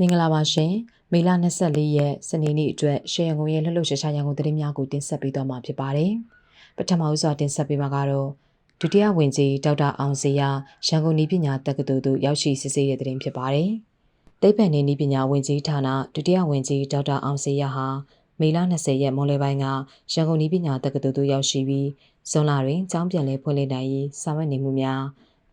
မင်္ဂလာပါရှင်မေလ24ရက်စနေနေ့အတွက်ရှယ်ရန်ကုန်ရဲ့လှုပ်လှုပ်ရှားရှားရန်ကုန်သတင်းများကိုတင်ဆက်ပေးသွားမှာဖြစ်ပါတယ်ပထမဦးစွာတင်ဆက်ပေးမှာကတော့ဒုတိယဝန်ကြီးဒေါက်တာအောင်စေရရန်ကုန်ဤပညာတက္ကသိုလ်သို့ရောက်ရှိစစ်ဆေးတဲ့သတင်းဖြစ်ပါတယ်တိတ်ပန်နေဤပညာဝန်ကြီးဌာနဒုတိယဝန်ကြီးဒေါက်တာအောင်စေရဟာမေလ20ရက်မွန်လယ်ပိုင်းကရန်ကုန်ဤပညာတက္ကသိုလ်သို့ရောက်ရှိပြီးဇွန်လတွင်ကျောင်းပြန်လည်ဖွင့်လှစ်နိုင်ရေးဆောင်ရွက်နေမှုများ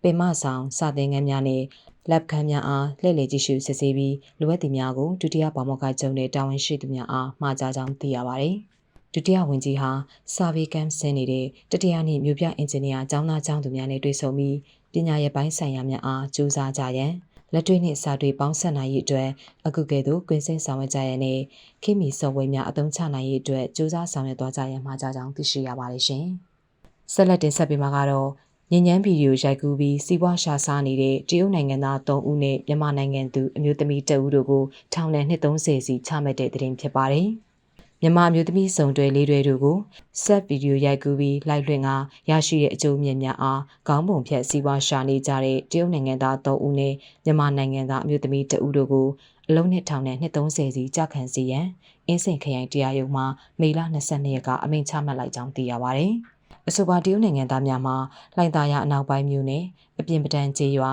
ပင်မဆောင်စတင်ငန်းများနှင့် lab ခန်းများအားလှည့်လည်ကြည့်ရှုစစ်ဆေးပြီးလိုအပ်သည့်များကိုဒုတိယပါမောက္ခချုပ်နဲ့တာဝန်ရှိသူများအားမှာကြားကြောင်းသိရပါတယ်။ဒုတိယဝန်ကြီးဟာစာပေကမ်ဆင်းနေတဲ့တတိယနှစ်မြို့ပြအင်ဂျင်နီယာကျောင်းသားကျောင်းသူများနဲ့တွေ့ဆုံပြီးပညာရေးပိုင်းဆိုင်ရာများအားကြိုးစားကြရန်လက်တွေ့နှင့်စာတွေပေါင်းစပ်နိုင်ရေးအတွက်အခုကဲ့သို့ကွင်းစင်ဆောင်ရွက်ကြရန်နဲ့ခေတ်မီစော်ဝဲများအသုံးချနိုင်ရေးအတွက်ကြိုးစားဆောင်ရွက်သွားကြရန်မှာကြားကြောင်းသိရှိရပါတယ်ရှင်။ဆက်လက်တင်ဆက်ပေးမှာကတော့ ညဉ့်ညမ်းဗီဒီယိုရိုက်ကူးပြီးစီးပွားရှာစားနေတဲ့တရုတ်နိုင်ငံသား3ဦးနဲ့မြန်မာနိုင်ငံသူအမျိုးသမီး2ဦးတို့ကိုထောင်ဒဏ်230စီချမှတ်တဲ့တဲ့တင်ဖြစ်ပါတယ်။မြန်မာအမျိုးသမီးစုံတွဲလေးတွေတို့ကိုဆက်ဗီဒီယိုရိုက်ကူးပြီးလိုက်လွှင့်ကရရှိတဲ့အကျိုးမြတ်များအားခေါင်းပုံဖြတ်စီးပွားရှာနေကြတဲ့တရုတ်နိုင်ငံသား3ဦးနဲ့မြန်မာနိုင်ငံသားအမျိုးသမီး2ဦးတို့ကိုအလုံးနဲ့ထောင်နဲ့230စီကြခံစီရန်အင်းစင်ခရိုင်တရားရုံးမှမေလ22ရက်က အမိန့်ချမှတ်လိုက်ကြောင်းသိရပါတယ်။ အဆိုပါတရုတ်နိုင်ငံသားများမှာလှိုင်သာယာအနောက်ပိုင်းမြို့နယ်အပြင်ပဒံကျေးရွာ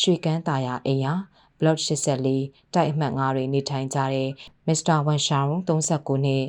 ရွှေကန်းသာယာအိမ်ယာ block 84တိုက်အမှတ်9တွင်နေထိုင်ကြတဲ့ Mr. Wan Shao 39နှစ်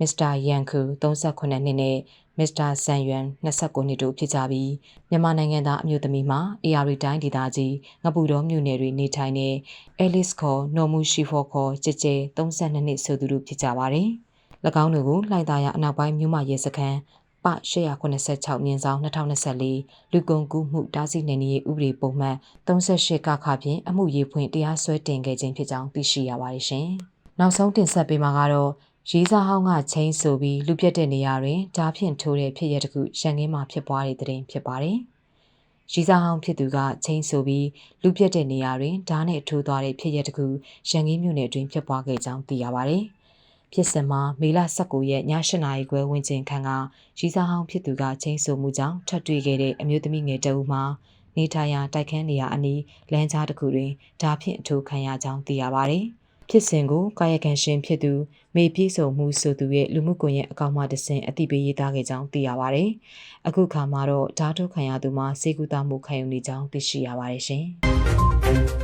Mr. Yan Ku 38နှစ်နဲ့ Mr. San Yuan 29နှစ်တို့ဖြစ်ကြပြီးမြန်မာနိုင်ငံသားအမျိုးသမီးမှာ AR တိုင်းဒေသကြီးငပူတော်မြို့နယ်တွင်နေထိုင်တဲ့ Alice ခေါ်နော်မူရှိဖောခေါ်ကြကြဲ32နှစ်ဆိုသူတို့ဖြစ်ကြပါတယ်။၎င်းတို့ကိုလှိုင်သာယာအနောက်ပိုင်းမြို့မရဲစခန်း ပ886မြင်းဆောင်2024လူကုန်ကူးမှုတားဆီးနေနည်းဥပဒေပုံမှန်38ကခဖြင့်အမှုရေးဖွင့်တရားစွဲတင်ခဲ့ခြင်းဖြစ်ကြောင်းသိရှိရပါတယ်ရှင်။နောက်ဆုံးတင်ဆက်ပေးမှာကတော့ရေးစားဟောင်းကချင်းဆိုပြီးလူပြတ်တဲ့နေရာတွင်ဓာဖြင့်ထိုးတဲ့ဖြစ်ရတခုရန်ကင်းမှာဖြစ်ပွားတဲ့တဲ့ဖြစ်ပါတယ်။ရီစာဟောင်းဖြစ်သူကချင်းဆိုပြီးလူပြတ်တဲ့နေရာတွင်ဓာနဲ့ထိုးသွားတဲ့ဖြစ်ရတခုရန်ကင်းမြို့နယ်တွင်ဖြစ်ပွားခဲ့ကြောင်းသိရပါတယ်။ ဖြစ်စဉ်မှာမေလ19ရက်ည8နာရီခွဲဝန်းကျင်ခန့်ကရီစာဟောင်းဖြစ်သူကချင်းဆိုမှုကြောင့်ထပ်တွေ့ခဲ့တဲ့အမျိုးသမီးငယ်တအူမှာနေထိုင်ရာတိုက်ခန်းနေရာအနီးလမ်းကြားတစ်ခုတွင်ဓာဖြင့်အထိုးခံရကြောင်းသိရပါတယ်။ဖြစ်စဉ်ကိုကာယကံရှင်ဖြစ်သူမေပြည့်စုံမှုဆိုသူရဲ့လူမှုကွန်ရက်အကောင့်မှတဆင့်အသိပေးရေးသားခဲ့ကြောင်းသိရပါတယ်။အခုခါမှာတော့ဓာတုခံရသူမှာစေကူတာမှုခံယူနေကြောင်းသိရှိရပါတယ်ရှင်။